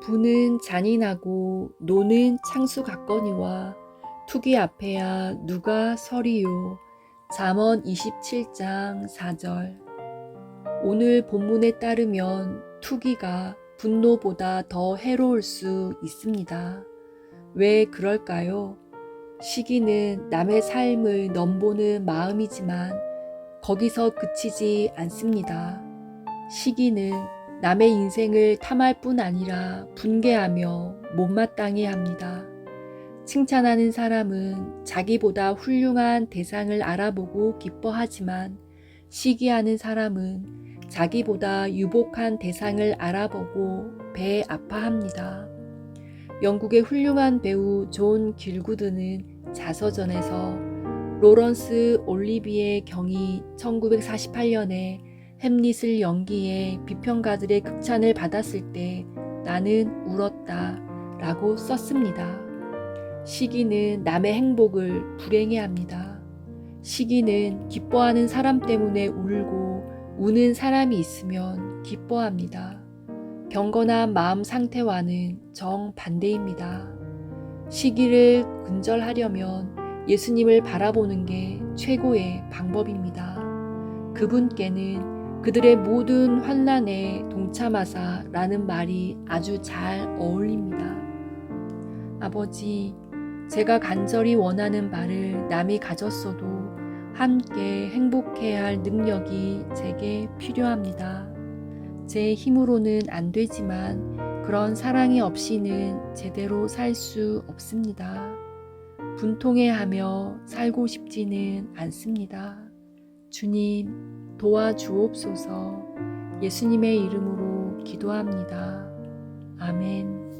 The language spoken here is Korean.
부는 잔인하고 노는 창수 같거니와 투기 앞에야 누가 서리요. 잠언 27장 4절 오늘 본문에 따르면 투기가 분노보다 더 해로울 수 있습니다. 왜 그럴까요? 시기는 남의 삶을 넘보는 마음이지만 거기서 그치지 않습니다. 시기는 남의 인생을 탐할 뿐 아니라 분개하며 못마땅해 합니다. 칭찬하는 사람은 자기보다 훌륭한 대상을 알아보고 기뻐하지만 시기하는 사람은 자기보다 유복한 대상을 알아보고 배 아파합니다. 영국의 훌륭한 배우 존 길구드는 자서전에서 로런스 올리비의 경이 1948년에 햄릿을 연기해 비평가들의 극찬을 받았을 때 나는 울었다 라고 썼습니다. 시기는 남의 행복을 불행해 합니다. 시기는 기뻐하는 사람 때문에 울고 우는 사람이 있으면 기뻐합니다. 경건한 마음 상태와는 정반대입니다. 시기를 근절하려면 예수님을 바라보는 게 최고의 방법입니다. 그분께는 그들의 모든 환란에 동참하사 라는 말이 아주 잘 어울립니다. 아버지, 제가 간절히 원하는 바를 남이 가졌어도 함께 행복해야 할 능력이 제게 필요합니다. 제 힘으로는 안 되지만 그런 사랑이 없이는 제대로 살 수 없습니다. 분통해 하며 살고 싶지는 않습니다. 주님 도와주옵소서 예수님의 이름으로 기도합니다. 아멘.